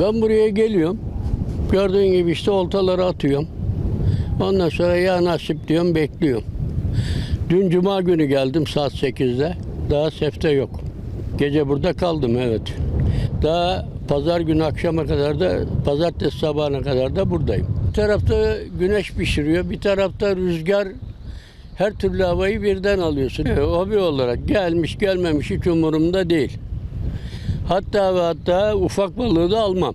Ben buraya geliyorum. Gördüğün gibi işte oltaları atıyorum. Ondan sonra ya nasip diyorum bekliyorum. Dün cuma günü geldim saat 8'de. Daha sefte yok. Gece burada kaldım evet. Daha pazar günü akşama kadar da pazartesi sabahına kadar da buradayım. Bir tarafta güneş pişiriyor, bir tarafta rüzgar her türlü havayı birden alıyorsun. E, hobi olarak gelmiş gelmemiş hiç umurumda değil. Hatta ve hatta ufak balığı da almam.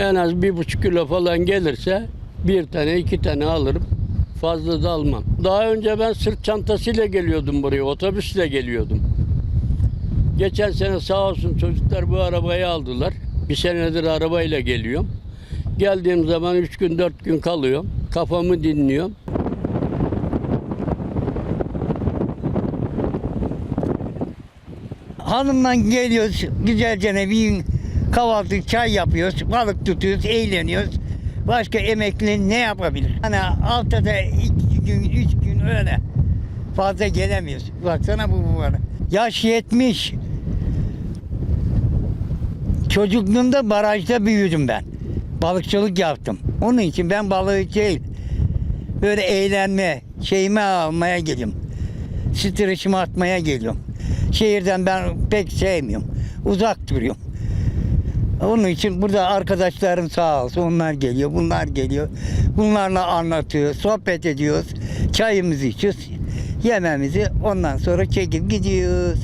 En az bir buçuk kilo falan gelirse bir tane iki tane alırım. Fazla da almam. Daha önce ben sırt çantasıyla geliyordum buraya. Otobüsle geliyordum. Geçen sene sağ olsun çocuklar bu arabayı aldılar. Bir senedir arabayla geliyorum. Geldiğim zaman üç gün dört gün kalıyorum. Kafamı dinliyorum. Hanımla geliyoruz güzelce bir kahvaltı çay yapıyoruz, balık tutuyoruz, eğleniyoruz. Başka emekli ne yapabilir? Hani haftada iki gün, üç gün öyle fazla gelemiyoruz. Baksana bu bu var. Yaş 70. Çocukluğumda barajda büyüdüm ben. Balıkçılık yaptım. Onun için ben balığı değil, böyle eğlenme, şeyimi almaya geliyorum. Stresimi atmaya geliyorum. Şehirden ben pek sevmiyorum. Uzak duruyorum. Onun için burada arkadaşlarım sağ olsun onlar geliyor, bunlar geliyor. Bunlarla anlatıyor, sohbet ediyoruz. Çayımızı içiyoruz. Yememizi ondan sonra çekip gidiyoruz.